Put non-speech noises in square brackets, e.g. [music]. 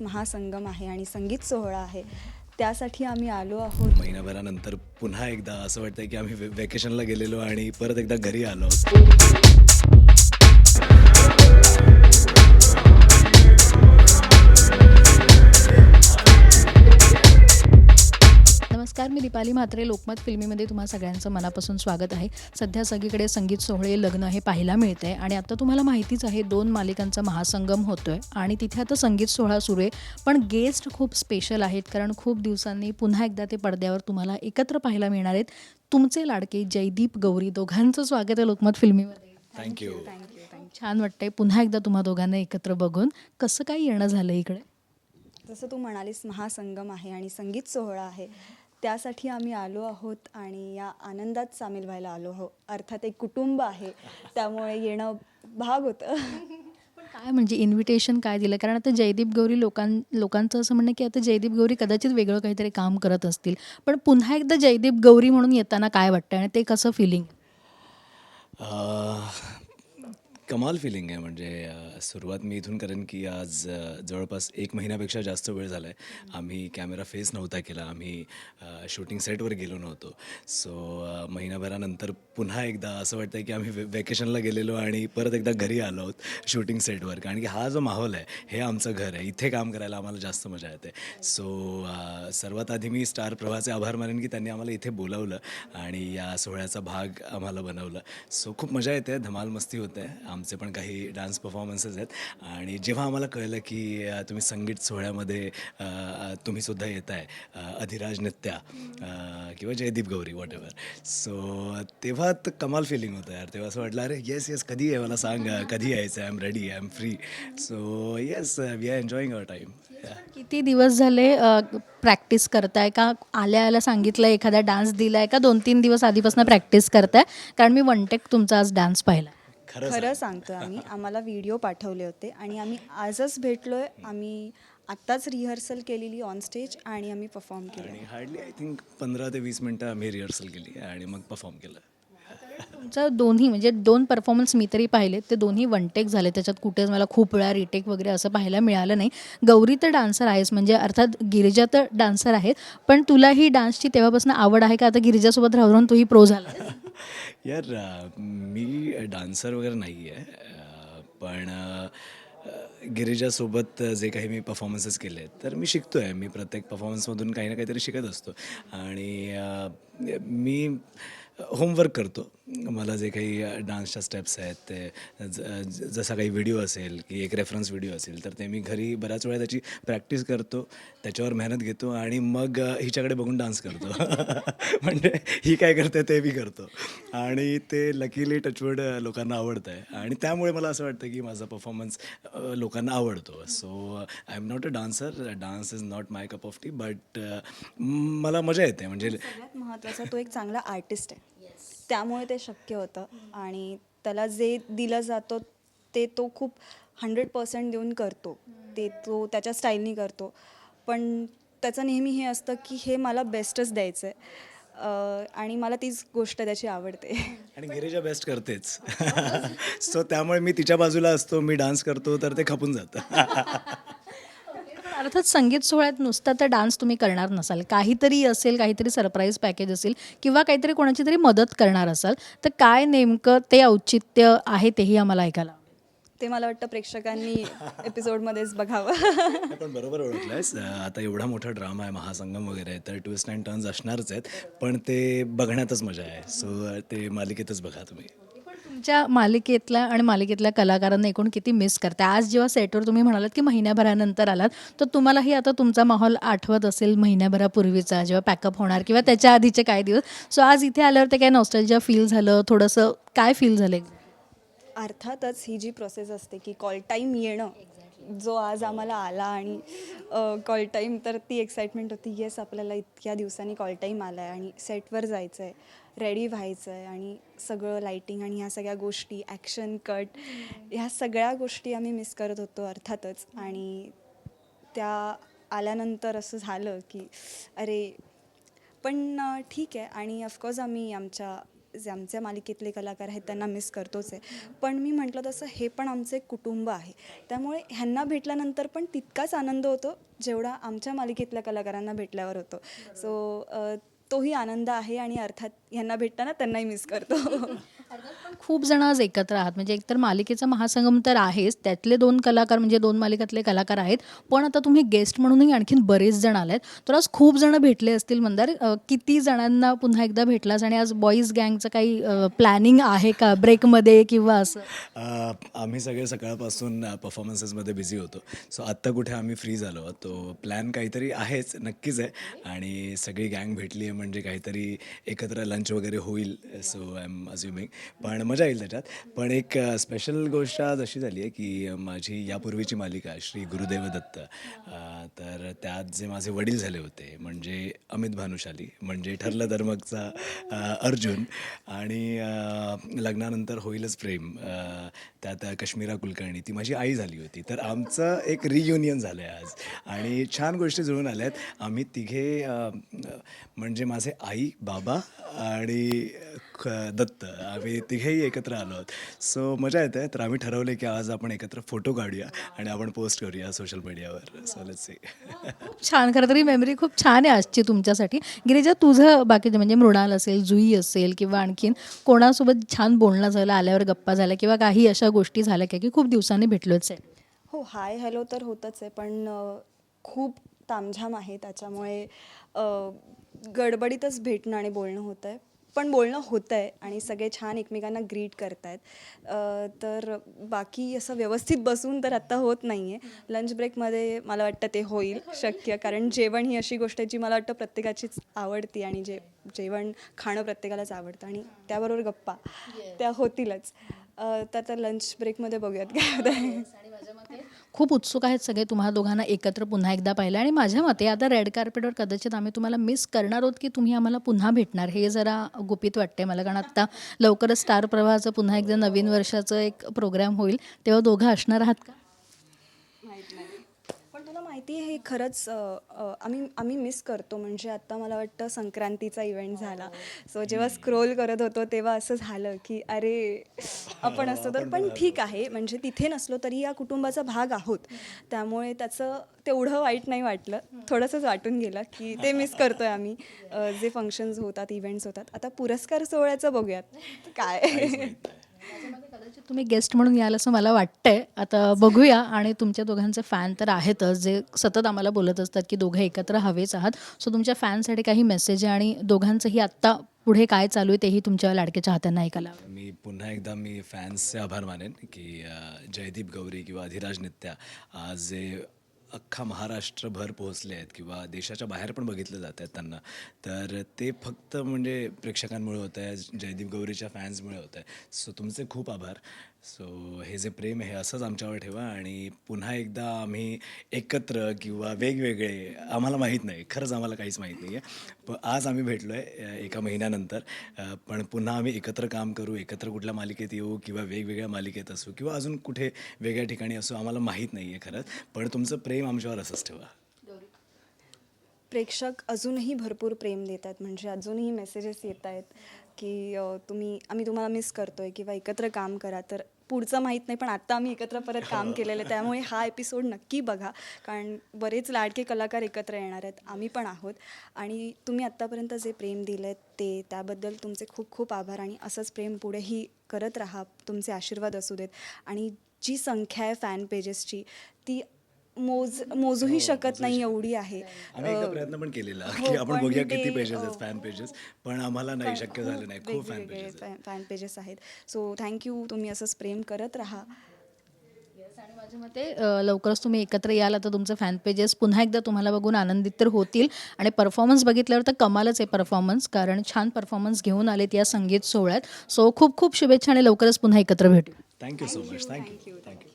महासंगम आहे आणि संगीत सोहळा आहे. त्यासाठी आम्ही आलो आहोत. महिनाभरानंतर पुन्हा एकदा असं वाटतंय की आम्ही वे- वेकेशनला गेलेलो आणि परत एकदा घरी आलो. नमस्कार मी दीपाली म्हात्रे. लोकमत फिल्मीमध्ये तुम्हा सगळ्यांचं मनापासून स्वागत आहे. सध्या सगळीकडे संगीत सोहळे लग्न हे पाहायला मिळते आणि आता तुम्हाला माहितीच आहे दोन मालिकांचा महासंगम होतो आहे आणि तिथे आता संगीत सोहळा सुरू आहे. पण गेस्ट खूप स्पेशल आहेत कारण खूप दिवसांनी पुन्हा एकदा ते पडद्यावर तुम्हाला एकत्र पाहायला मिळणार आहेत. तुमचे लाडके जयदीप गौरी दोघांचं स्वागत आहे लोकमत फिल्मीमध्ये. थँक्यू छान वाटतंय. पुन्हा एकदा तुम्हा दोघांना एकत्र बघून कसं काय येणं झालं इकडे? जसं तू म्हणालीस महासंगम आहे आणि संगीत सोहळा आहे. त्यासाठी आम्ही आलो आहोत आणि या आनंदात सामील व्हायला आलो आहोत अर्थात एक कुटुंब आहे. त्यामुळे येणं भाग होतं. पण काय म्हणजे इन्व्हिटेशन काय दिलं? कारण आता जयदीप गौरी लोकां लोकांचं असं म्हणणं की आता जयदीप गौरी कदाचित वेगळं काहीतरी काम करत असतील. पण पुन्हा एकदा जयदीप गौरी म्हणून येताना काय वाटतं आणि ते कसं फिलिंग कमाल फिलिंग आहे. म्हणजे अह, सुरुवात मी इथून करेन की आज जवळपास एक महिन्यापेक्षा जास्त वेळ झाला आहे आम्ही कॅमेरा फेस नव्हता केला. आम्ही शूटिंग सेटवर गेलो नव्हतो. सो महिनाभरानंतर पुन्हा एकदा असं वाटतं की आम्ही वे वेकेशनला गेलेलो आणि परत एकदा घरी आलो आहोत शूटिंग सेटवर कारण की हा जो माहोल आहे हे आमचं घर आहे. इथे काम करायला आम्हाला जास्त मजा येते. सो सर्वात आधी मी स्टार प्रवाहाचे आभार मानेन की त्यांनी आम्हाला इथे बोलावलं आणि या सोहळ्याचा भाग आम्हाला बनवलं. सो खूप मजा येते. धमाल मस्ती होते. आमचे पण काही डान्स परफॉर्मन्सेस आहेत. आणि जेव्हा आम्हाला कळलं की तुम्ही संगीत सोहळ्यामध्ये तुम्हीसुद्धा येत आहे अधिराज नृत्या किंवा Jaydeep Gauri whatever so तेव्हा तर कमाल फिलिंग होतं यार. तेव्हा असं वाटलं अरे येस येस कधी आहे? मला सांग कधी यायचं? I am ready I am free so yes we are enjoying our time किती दिवस झाले प्रॅक्टिस करताय का? आल्या आल्या सांगितलं एखादा डान्स दिलाय का? दोन तीन दिवस आधीपासून प्रॅक्टिस करताय? कारण मी वनटेक तुमचा आज डान्स पाहिला खरं खरं सांगतो. [laughs] आम्ही. आम्हाला व्हिडिओ पाठवले होते आणि आम्ही आजच भेटलोय. आम्ही आत्ताच रिहर्सल केलेली ऑन स्टेज आणि आम्ही परफॉर्म केलं. आणि हार्डली आय थिंक पंधरा ते वीस मिनटं आम्ही रिहर्सल केली आणि मग परफॉर्म केलं. तुमचं दोन्ही म्हणजे दोन परफॉर्मन्स मी तरी पाहिले ते दोन्ही वनटेक झाले. त्याच्यात कुठेच मला खूप वेळा रिटेक वगैरे असं पाहायला मिळालं नाही. गौरी तर डान्सर आहेस म्हणजे अर्थात गिरिजा तर डान्सर आहेत पण तुला ही डान्सची तेव्हापासून आवड आहे का? आता गिरिजासोबत राहून राहून तूही प्रो झाला. [laughs] यार मी डान्सर वगैरे नाही आहे पण गिरिजासोबत जे काही मी परफॉर्मन्सेस केले आहेत तर मी शिकतो आहे मी प्रत्येक परफॉर्मन्समधून काही ना काहीतरी शिकत असतो. आणि मी होमवर्क करतो. मला जे काही डान्सच्या स्टेप्स आहेत ते ज जसा काही व्हिडिओ असेल की एक रेफरन्स व्हिडिओ असेल तर ते मी घरी बऱ्याच वेळा त्याची प्रॅक्टिस करतो. त्याच्यावर मेहनत घेतो आणि मग हिच्याकडे बघून डान्स करतो. [laughs] म्हणजे ही काय करते ते मी करतो. आणि ते लकीली टचवड लोकांना आवडतं आहे आणि त्यामुळे मला असं वाटतं की माझा परफॉर्मन्स लोकांना आवडतो. So I am not a dancer dance is not my cup of tea but मला मजा येते. म्हणजे महत्त्वाचा तो एक चांगला आर्टिस्ट आहे. त्यामुळे ते शक्य होतं. आणि त्याला जे दिलं जातं ते तो खूप हंड्रेड पर्सेंट देऊन करतो. ते तो त्याच्या स्टाईलनी करतो. पण त्याचं नेहमी हे असतं की हे मला बेस्टच द्यायचं आहे आणि मला तीच गोष्ट त्याची आवडते. आणि गिरिजा बेस्ट करतेच. [laughs] सो त्यामुळे मी तिच्या बाजूला असतो मी डान्स करतो तर ते खपून जातं. [laughs] अर्थात संगीत सोहळ्यात नुसता तर डान्स तुम्ही करणार नसाल. काहीतरी असेल काहीतरी सरप्राईज पॅकेज असेल किंवा काहीतरी कोणाची तरी मदत करणार असाल तर काय नेमकं ते औचित्य आहे तेही आम्हाला ऐकायला. ते मला वाटतं प्रेक्षकांनी एपिसोडमध्येच बघावं. पण बरोबर ओळखलंयस. आता एवढा मोठा ड्रामा आहे महासंगम वगैरे तर ट्विस्ट अँड टर्न्स असणारच आहेत पण ते बघण्यातच मजा आहे. सो ते मालिकेतच बघा तुम्ही. तुमच्या मालिकेतल्या आणि मालिकेतल्या कलाकारांना एकूण किती मिस करते आज जेव्हा सेटवर तुम्ही म्हणालात की महिन्याभरानंतर आलात तर तुम्हालाही आता तुमचा माहोल आठवत असेल महिन्याभरापूर्वीचा जेव्हा पॅकअप होणार किंवा त्याच्या आधीचे काय दिवस. सो आज इथे आल्यावर ते काय नॉस्टॅल्जिया फील झालं? थोडंसं काय फील झालं अर्थातच ही जी प्रोसेस असते की कॉल टाईम येणं जो आज आम्हाला आला आणि कॉल टाईम तर ती एक्साइटमेंट होती येस आपल्याला इतक्या दिवसांनी कॉल टाईम आला आहे आणि सेटवर जायचं आहे रेडी व्हायचं आहे आणि सगळं लाईटिंग आणि ह्या सगळ्या गोष्टी ॲक्शन कट ह्या सगळ्या गोष्टी आम्ही मिस करत होतो अर्थातच. आणि त्या आल्यानंतर असं झालं की अरे पण ठीक आहे. आणि ऑफकोर्स आम्ही आमच्या जे आमच्या मालिकेतले कलाकार आहेत त्यांना मिस करतोच आहे. पण मी म्हटलं तसं हे पण आमचं एक कुटुंब आहे. त्यामुळे ह्यांना भेटल्यानंतर पण तितकाच आनंद होतो जेवढा आमच्या मालिकेतल्या कलाकारांना भेटल्यावर होतो. सो तोही आनंद आहे आणि अर्थात ह्यांना भेटताना त्यांनाही मिस करतो. खूप जण आज एकत्र आहात. म्हणजे एकतर मालिकेचा महासंगम तर आहेच त्यातले दोन कलाकार म्हणजे दोन मालिकातले कलाकार आहेत पण आता तुम्ही गेस्ट म्हणूनही आणखीन बरेच जण आलेत. तर आज खूप जण भेटले असतील मंदार. किती जणांना पुन्हा एकदा भेटलास आणि आज बॉईज गँगचं काही प्लॅनिंग आहे का ब्रेकमध्ये किंवा असं? आम्ही सगळे सकाळपासून परफॉर्मन्सेसमध्ये बिझी होतो. सो आत्ता कुठे आम्ही फ्री झालो तो प्लॅन काहीतरी आहेच नक्कीच आहे. आणि सगळी गँग भेटली आहे म्हणजे काहीतरी एकत्र लंच वगैरे होईल. सो आय एम अज्युमिंग पण मजा येईल त्याच्यात. पण एक स्पेशल गोष्ट आज अशी झाली आहे की माझी यापूर्वीची मालिका श्री गुरुदेव दत्त तर त्यात जे माझे वडील झाले होते म्हणजे अमित भानुशाली म्हणजे ठरलं तर मगचा अर्जुन आणि लग्नानंतर होईलच प्रेम त्यात कश्मीरा कुलकर्णी ती माझी आई झाली होती. तर आमचं एक रियुनियन झालं आहे आज. आणि छान गोष्टी जुळून आल्या आहेत आम्ही तिघे म्हणजे माझे आई बाबा आणि ख- दत्त आम्ही तिघेही एकत्र आलो आहोत. सो मजा येते तर आम्ही ठरवले की आज आपण एकत्र फोटो काढूया आणि आपण पोस्ट करूया सोशल मीडियावर सो लेट्स सी छान खरं तरी मेमरी खूप छान आहे आजची तुमच्यासाठी. गिरिजा तुझं बाकीचं म्हणजे मृणाल असेल जुई असेल किंवा आणखीन कोणासोबत छान बोलणं झालं आल्यावर गप्पा झाल्या किंवा काही अशा गोष्टी झाल्या का की खूप दिवसांनी भेटलोच आहे. हो हाय हॅलो तर होतच आहे पण अ, खूप तामझाम आहे त्याच्यामुळे अ, गडबडीतच भेटणं आणि बोलणं होतं आहे पण बोलणं होतं आहे आणि सगळे छान एकमेकांना ग्रीट करतायत. आहेत तर बाकी असं व्यवस्थित बसून तर आत्ता होत नाही आहे लंच ब्रेकमध्ये मला वाटतं ते होईल शक्य. कारण जेवण ही अशी गोष्ट आहे जी मला वाटतं प्रत्येकाचीच आवडती आणि जे जेवण खाणं प्रत्येकालाच आवडतं आणि त्याबरोबर गप्पा. त्या होतीलच. तर आता लंच ब्रेकमध्ये बघूयात काय होतं आहे खूप उत्सुक आहेत सगळे तुम्हाला दोघांना एकत्र पुन्हा एकदा पाहिलं आणि माझ्या मते आता रेड कार्पेटवर कदाचित आम्ही तुम्हाला मिस करणार आहोत की तुम्ही आम्हाला पुन्हा भेटणार. हे जरा गुपित वाटते मला कारण आत्ता लवकरच स्टार प्रवाहाचं पुन्हा एकदा नवीन वर्षाचं एक प्रोग्राम होईल. तेव्हा दोघं असणार आहात का माहीत नाही पण तुला माहिती आहे हे खरंच आम्ही आम्ही मिस करतो. म्हणजे आत्ता मला वाटतं संक्रांतीचा इव्हेंट झाला. सो जेव्हा स्क्रोल करत होतो तेव्हा असं झालं की अरे आपण असतो तर पण ठीक आहे. म्हणजे तिथे नसलो तरी या कुटुंबाचा भाग आहोत. त्यामुळे त्याचं तेवढं वाईट नाही वाटलं. थोडंसंच वाटून गेलं की ते मिस करतोय आम्ही. जे फंक्शन्स होतात इव्हेंट्स होतात. आता पुरस्कार सोहळ्याचं बघूयात. काय? कदाचित तुम्ही गेस्ट म्हणून याल असं मला वाटतंय. आता बघूया आणि तुमच्या दोघांचे फॅन तर आहेतच. जे सतत आम्हाला बोलत असतात की दोघं एकत्र हवेच आहात. सो तुमच्या फॅनसाठी काही मेसेज आणि दोघांचंही आत्ता पुढे काय चालू आहे तेही तुमच्या लाडक्या चाहत्यांना ऐकायला मी पुन्हा एकदा मी फॅन्सचे आभार मानेन की जयदीप गौरी किंवा अधिराज नित्या आज जे अख्खा महाराष्ट्रभर पोहोचले आहेत किंवा देशाच्या बाहेर पण बघितलं जात आहेत त्यांना. तर ते फक्त म्हणजे प्रेक्षकांमुळे होत आहे जयदीप गौरीच्या फॅन्समुळे होत आहे. सो तुमचे खूप आभार. सो हे जे प्रेम आहे हे असंच आमच्यावर ठेवा आणि पुन्हा एकदा आम्ही एकत्र किंवा वेगवेगळे आम्हाला माहीत नाही खरंच आम्हाला काहीच माहीत नाही आहे पण आज आम्ही भेटलो आहे एका महिन्यानंतर. पण पुन्हा आम्ही एकत्र काम करू एकत्र कुठल्या मालिकेत येऊ किंवा वेगवेगळ्या मालिकेत असू किंवा अजून कुठे वेगळ्या ठिकाणी असू आम्हाला माहीत नाही आहे खरंच. पण तुमचं प्रेम आमच्यावर असंच ठेवा. प्रेक्षक अजूनही भरपूर प्रेम देतात म्हणजे अजूनही मेसेजेस येत आहेत की तुम्ही आम्ही तुम्हाला मिस करतो आहे किंवा एकत्र काम करा तर पुढचं माहीत नाही पण आत्ता आम्ही एकत्र परत काम केलेलं आहे त्यामुळे हा एपिसोड नक्की बघा. कारण बरेच लाडके कलाकार एकत्र येणार आहेत आम्ही पण आहोत. आणि तुम्ही आत्तापर्यंत जे प्रेम दिलं ते त्याबद्दल तुमचे खूप खूप आभार आणि असंच प्रेम पुढेही करत राहा तुमचे आशीर्वाद असू देत. आणि जी संख्या आहे फॅन पेजेसची ती मोज मोजूही शकत नाही एवढी आहे. आम्ही एकदा प्रयत्न पण केलेला हो, की आपण पण बघूया ते, किती पेजेस अ, आहेत फॅन पेजेस पण आम्हाला नाही शक्य झालं नाही. खूप फॅन वेगवेगळे पेजेस फॅ- फॅन पेजेस आहेत. सो थँक्यू तुम्ही असंच प्रेम करत राहा. आणि माझ्या मते अ, लवकरच तुम्ही एकत्र याल आता तुमचे फॅन पेजेस पुन्हा एकदा तुम्हाला बघून आनंदित तर होतील. आणि परफॉर्मन्स बघितल्यावर तर कमालच आहे परफॉर्मन्स कारण छान परफॉर्मन्स घेऊन आलेत या संगीत सोहळ्यात. सो खूप खूप शुभेच्छा आणि लवकरच पुन्हा एकत्र भेटू. Thank you so much thank you thank you